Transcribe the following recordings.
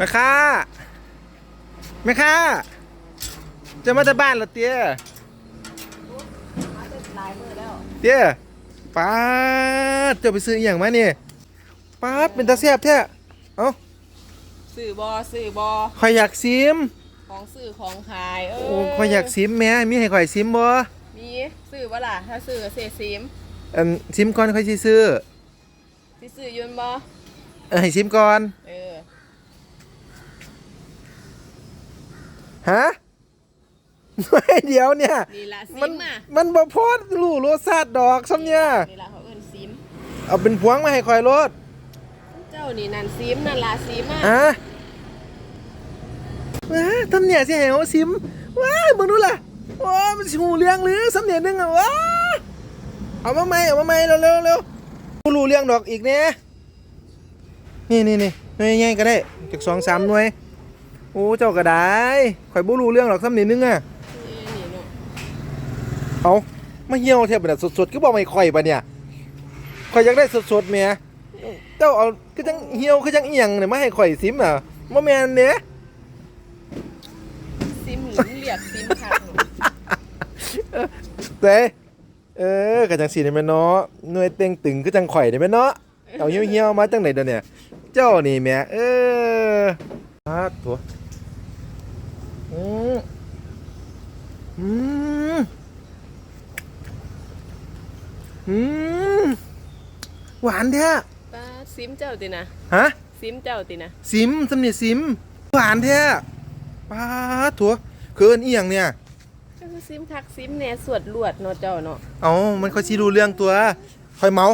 แม่ค้าแม่ค้าจะมาจากบ้านเหรอเตี้ยหลายมือแล้วเตี้ยป้าดเจะไปซื้ออหย่างมาเนี่ยป้าดเป็นตาแซ่บแท้เอ้าสื่อบอสื่อบอข่อยอยากซิมของสื่อของขายเออโอ้ข่อยอยากซิมแหม่มีให้ข่อยซิมบ่มีสื่อบ่ล่ะถ้าสื่อเสียซิมอันซิมก่อนค่อยสิซื้อสิสื่อยืนบอเออให้ซิมก่อนเออ ฮะไม่เดี๋ยวเนี่ย นี่ละซิมันมอะมันบ่พอรู้รสชาติดอกซ้ำเนี่ย นี่ละเขาเอิ้นซิม เอาเป็นพวงมาให้ข่อยรสเจ้านี่นั่นซิมนั่นละซิมอะอะว้าทำเนี่ยสิให้เอาซิมว้ามึงดูล่ะโอ้มันสิหูเรื่องหรือสำเนียงหนึงอะว้าเอามาใหม่เอามาใหม่เร็วเร็วเร็วกูรู้เรื่องดอกอีกเนี่ยนี่นี่นี่หน่วยใหญ่ๆก็ได้จากสองสามหน่วย โอ้เจ้าก็ได้ข่อยบ่รู้เรื่องหรอกสำเนียงหนึงอะนี่นี่เนาะเอามาเหี่ยวเทียบแบบสดๆก็บอกไม่ค่อยปะเนี่ยข่อยอยากได้สดๆเมียเจ้าเอาก็จังเหี่ยวก็จังเอียงเนี่ยมาให้ข่อยซิมอะบ่แม่นเด้ซิมหรือเรียกซิมค่ะเต้เออก็จังสีได้แม่นเนาะหน่วยเต็งตึงก็จังข่อยได้แม่นเนาะเอาเหี่ยวๆมาจังไหนเด้อเนี่ยเจ้านี่แหม่เออ อาตัวอืมอืมอืมหวานแท้ป้าซิมเจ้าตินะฮะ ซิมเจ้าตินะซิมสำเนียงซิม หวานแท้ป้าดถั่วเคินอีหยังเนี่ย ก็คือซิมคักซิมแหน่สวดลวดเนาะเจ้าเนาะเอามันค่อยสิรู้เรื่องตัว ค่อยเมา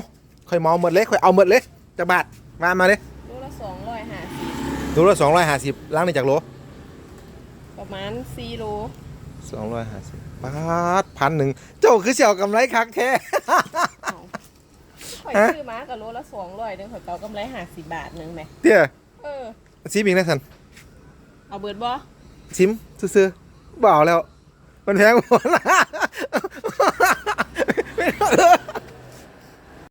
ค่อยเมาหมดเลย ค่อยเอาหมดเลยจะบาทมามาเลยโลละสองร้อยห้าสิบ ดูละสองร้อยห้าสิบล้างในจากโลประมาณสี่โลสองร้อยห้าสิบป้าดพันหนึ่งเจ้าคือเสี่ยวกำไรคักแท้ ข่อยฮะ ซื้อมากับโลละสองร้อยนึงข่อยเก่ากำไรห้าสิบบาทนึงไหมเตี้ยเออ ซิมอีกนะสันเอาเบิดบ่ซิมซื้อๆบ่เอาแล้ว มันแพงหมดละ